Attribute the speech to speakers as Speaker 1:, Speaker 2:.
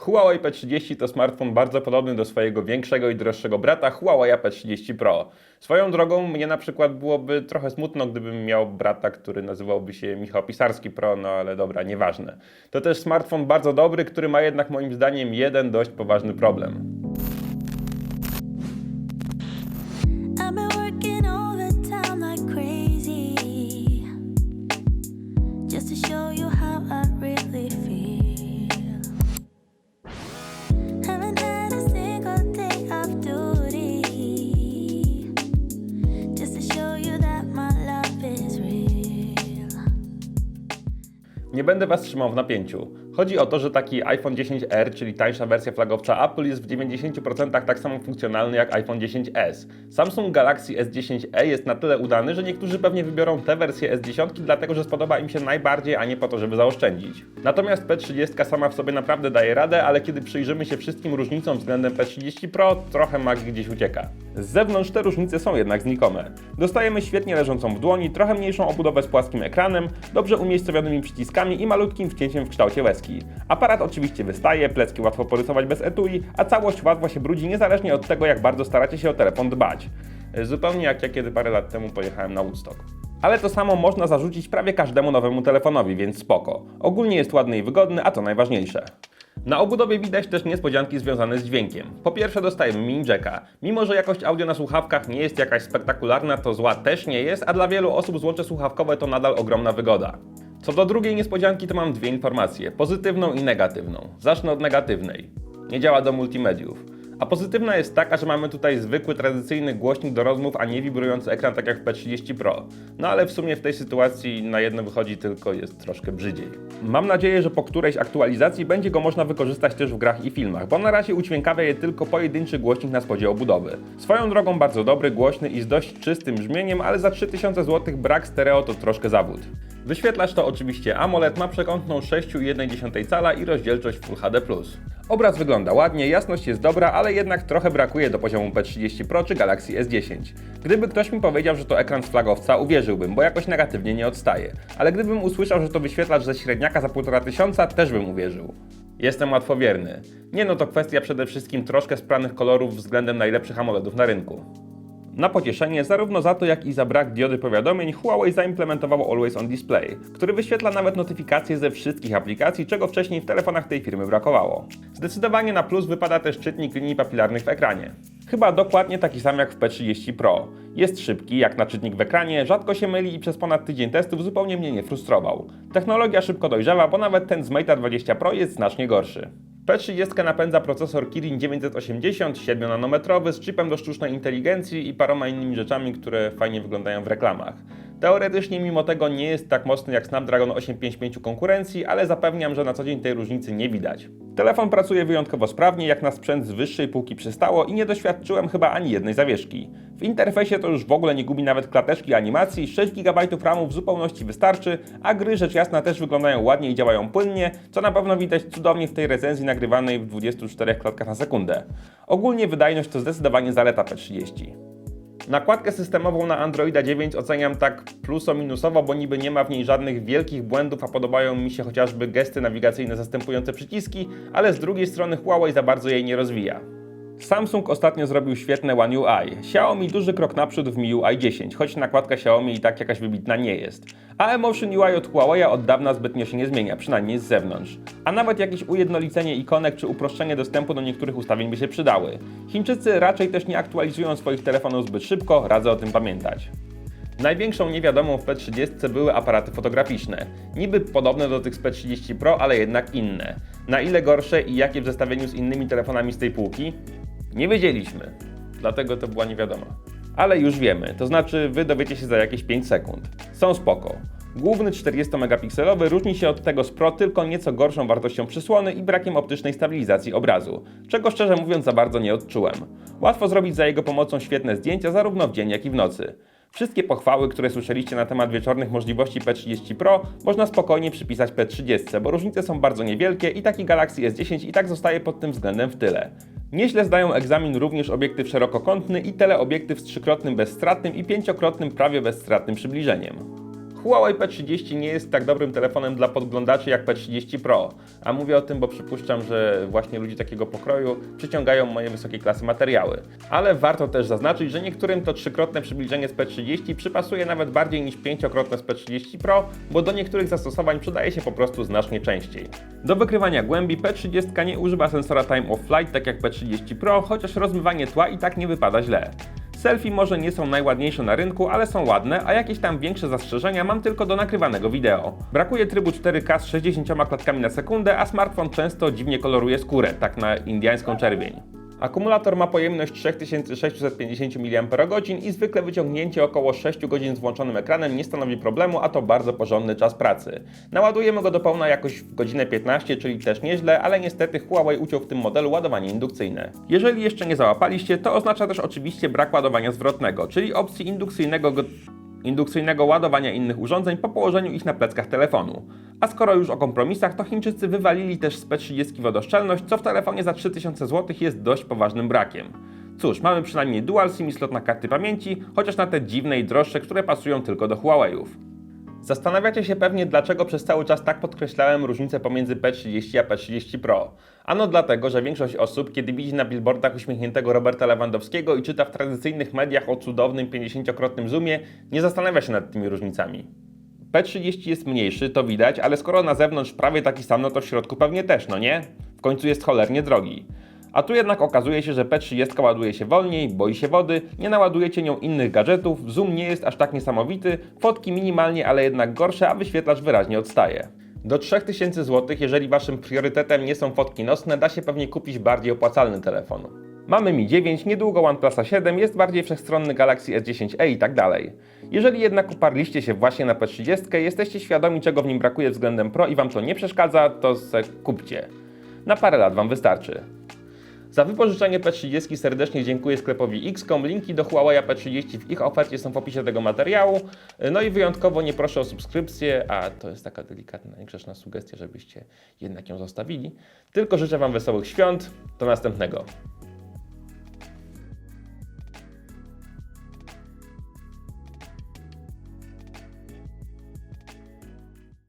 Speaker 1: Huawei P30 to smartfon bardzo podobny do swojego większego i droższego brata Huawei P30 Pro. Swoją drogą mnie na przykład byłoby trochę smutno, gdybym miał brata, który nazywałby się Michał Pisarski Pro, no ale dobra, nieważne. To też smartfon bardzo dobry, który ma jednak moim zdaniem jeden dość poważny problem. Nie będę Was trzymał w napięciu. Chodzi o to, że taki iPhone 10R, czyli tańsza wersja flagowca Apple, jest w 90% tak samo funkcjonalny jak iPhone 10s. Samsung Galaxy S10e jest na tyle udany, że niektórzy pewnie wybiorą tę wersję S10, dlatego że spodoba im się najbardziej, a nie po to, żeby zaoszczędzić. Natomiast P30 sama w sobie naprawdę daje radę, ale kiedy przyjrzymy się wszystkim różnicom względem P30 Pro, trochę magii gdzieś ucieka. Z zewnątrz te różnice są jednak znikome. Dostajemy świetnie leżącą w dłoni, trochę mniejszą obudowę z płaskim ekranem, dobrze umiejscowionymi przyciskami i malutkim wcięciem w kształcie łezki. Aparat oczywiście wystaje, plecki łatwo porysować bez etui, a całość łatwo się brudzi niezależnie od tego, jak bardzo staracie się o telefon dbać. Zupełnie jak ja kiedy parę lat temu pojechałem na Woodstock. Ale to samo można zarzucić prawie każdemu nowemu telefonowi, więc spoko. Ogólnie jest ładny i wygodny, a to najważniejsze. Na obudowie widać też niespodzianki związane z dźwiękiem. Po pierwsze dostajemy mini jacka. Mimo, że jakość audio na słuchawkach nie jest jakaś spektakularna, to zła też nie jest, a dla wielu osób złącze słuchawkowe to nadal ogromna wygoda. Co do drugiej niespodzianki, to mam dwie informacje: pozytywną i negatywną. Zacznę od negatywnej. Nie działa do multimediów. A pozytywna jest taka, że mamy tutaj zwykły, tradycyjny głośnik do rozmów, a nie wibrujący ekran tak jak w P30 Pro. No ale w sumie w tej sytuacji na jedno wychodzi tylko jest troszkę brzydziej. Mam nadzieję, że po którejś aktualizacji będzie go można wykorzystać też w grach i filmach, bo na razie udźwiękawia je tylko pojedynczy głośnik na spodzie obudowy. Swoją drogą bardzo dobry, głośny i z dość czystym brzmieniem, ale za 3000 zł brak stereo to troszkę zawód. Wyświetlacz to oczywiście AMOLED, ma przekątną 6,1 cala i rozdzielczość Full HD+. Obraz wygląda ładnie, jasność jest dobra, ale jednak trochę brakuje do poziomu P30 Pro czy Galaxy S10. Gdyby ktoś mi powiedział, że to ekran z flagowca, uwierzyłbym, bo jakoś negatywnie nie odstaje. Ale gdybym usłyszał, że to wyświetlacz ze średniaka za 1,5 tysiąca, też bym uwierzył. Jestem łatwowierny. Nie no to kwestia przede wszystkim troszkę spranych kolorów względem najlepszych AMOLEDów na rynku. Na pocieszenie, zarówno za to, jak i za brak diody powiadomień, Huawei zaimplementował Always On Display, który wyświetla nawet notyfikacje ze wszystkich aplikacji, czego wcześniej w telefonach tej firmy brakowało. Zdecydowanie na plus wypada też czytnik linii papilarnych w ekranie. Chyba dokładnie taki sam jak w P30 Pro. Jest szybki, jak na czytnik w ekranie, rzadko się myli i przez ponad tydzień testów zupełnie mnie nie frustrował. Technologia szybko dojrzewa, bo nawet ten z Mate 20 Pro jest znacznie gorszy. P30 napędza procesor Kirin 980, 7-nanometrowy z chipem do sztucznej inteligencji i paroma innymi rzeczami, które fajnie wyglądają w reklamach. Teoretycznie mimo tego nie jest tak mocny jak Snapdragon 855 konkurencji, ale zapewniam, że na co dzień tej różnicy nie widać. Telefon pracuje wyjątkowo sprawnie, jak na sprzęt z wyższej półki przystało i nie doświadczyłem chyba ani jednej zawieszki. W interfejsie to już w ogóle nie gubi nawet klateczki animacji, 6 GB RAMu w zupełności wystarczy, a gry rzecz jasna też wyglądają ładnie i działają płynnie, co na pewno widać cudownie w tej recenzji nagrywanej w 24 klatkach na sekundę. Ogólnie wydajność to zdecydowanie zaleta P30. Nakładkę systemową na Androida 9 oceniam tak pluso-minusowo, bo niby nie ma w niej żadnych wielkich błędów, a podobają mi się chociażby gesty nawigacyjne zastępujące przyciski, ale z drugiej strony Huawei za bardzo jej nie rozwija. Samsung ostatnio zrobił świetne One UI. Xiaomi duży krok naprzód w MIUI 10, choć nakładka Xiaomi i tak jakaś wybitna nie jest. A Emotion UI od Huawei od dawna zbytnio się nie zmienia, przynajmniej z zewnątrz. A nawet jakieś ujednolicenie ikonek czy uproszczenie dostępu do niektórych ustawień by się przydały. Chińczycy raczej też nie aktualizują swoich telefonów zbyt szybko, radzę o tym pamiętać. Największą niewiadomą w P30 były aparaty fotograficzne. Niby podobne do tych z P30 Pro, ale jednak inne. Na ile gorsze i jakie w zestawieniu z innymi telefonami z tej półki? Nie wiedzieliśmy. Dlatego to była niewiadoma. Ale już wiemy, to znaczy wy dowiecie się za jakieś 5 sekund. Są spoko. Główny 40-megapikselowy różni się od tego z Pro tylko nieco gorszą wartością przysłony i brakiem optycznej stabilizacji obrazu, czego szczerze mówiąc za bardzo nie odczułem. Łatwo zrobić za jego pomocą świetne zdjęcia zarówno w dzień jak i w nocy. Wszystkie pochwały, które słyszeliście na temat wieczornych możliwości P30 Pro, można spokojnie przypisać P30, bo różnice są bardzo niewielkie i taki Galaxy S10 i tak zostaje pod tym względem w tyle. Nieźle zdają egzamin również obiektyw szerokokątny i teleobiektyw z trzykrotnym bezstratnym i pięciokrotnym prawie bezstratnym przybliżeniem. Huawei P30 nie jest tak dobrym telefonem dla podglądaczy jak P30 Pro, a mówię o tym, bo przypuszczam, że właśnie ludzi takiego pokroju przyciągają moje wysokiej klasy materiały. Ale warto też zaznaczyć, że niektórym to trzykrotne przybliżenie z P30 przypasuje nawet bardziej niż pięciokrotne z P30 Pro, bo do niektórych zastosowań przydaje się po prostu znacznie częściej. Do wykrywania głębi P30 nie używa sensora Time of Flight tak jak P30 Pro, chociaż rozmywanie tła i tak nie wypada źle. Selfie może nie są najładniejsze na rynku, ale są ładne, a jakieś tam większe zastrzeżenia mam tylko do nagrywanego wideo. Brakuje trybu 4K z 60 klatkami na sekundę, a smartfon często dziwnie koloruje skórę, tak na indiańską czerwień. Akumulator ma pojemność 3650 mAh i zwykle wyciągnięcie około 6 godzin z włączonym ekranem nie stanowi problemu, a to bardzo porządny czas pracy. Naładujemy go do pełna jakoś w godzinę 15, czyli też nieźle, ale niestety Huawei uciął w tym modelu ładowanie indukcyjne. Jeżeli jeszcze nie załapaliście, to oznacza też oczywiście brak ładowania zwrotnego, czyli opcji indukcyjnego go indukcyjnego ładowania innych urządzeń po położeniu ich na pleckach telefonu. A skoro już o kompromisach, to Chińczycy wywalili też z P30 wodoszczelność, co w telefonie za 3000 zł jest dość poważnym brakiem. Cóż, mamy przynajmniej dual SIM i slot na karty pamięci, chociaż na te dziwne i droższe, które pasują tylko do Huawei'ów. Zastanawiacie się pewnie, dlaczego przez cały czas tak podkreślałem różnicę pomiędzy P30 a P30 Pro. Ano dlatego, że większość osób, kiedy widzi na billboardach uśmiechniętego Roberta Lewandowskiego i czyta w tradycyjnych mediach o cudownym 50-krotnym zoomie, nie zastanawia się nad tymi różnicami. P30 jest mniejszy, to widać, ale skoro na zewnątrz prawie taki sam, no to w środku pewnie też, no nie? W końcu jest cholernie drogi. A tu jednak okazuje się, że P30 ładuje się wolniej, boi się wody, nie naładujecie nią innych gadżetów, zoom nie jest aż tak niesamowity, fotki minimalnie, ale jednak gorsze, a wyświetlacz wyraźnie odstaje. Do 3000 zł, jeżeli waszym priorytetem nie są fotki nocne, da się pewnie kupić bardziej opłacalny telefon. Mamy Mi 9, niedługo OnePlusa 7, jest bardziej wszechstronny Galaxy S10e i tak dalej. Jeżeli jednak uparliście się właśnie na P30, jesteście świadomi czego w nim brakuje względem Pro i wam to nie przeszkadza, to se kupcie. Na parę lat wam wystarczy. Za wypożyczenie P30 serdecznie dziękuję sklepowi Xcom. Linki do Huawei P30 w ich ofercie są w opisie tego materiału. No i wyjątkowo nie proszę o subskrypcję, a to jest taka delikatna, niegrzeczna sugestia, żebyście jednak ją zostawili. Tylko życzę Wam wesołych świąt. Do następnego.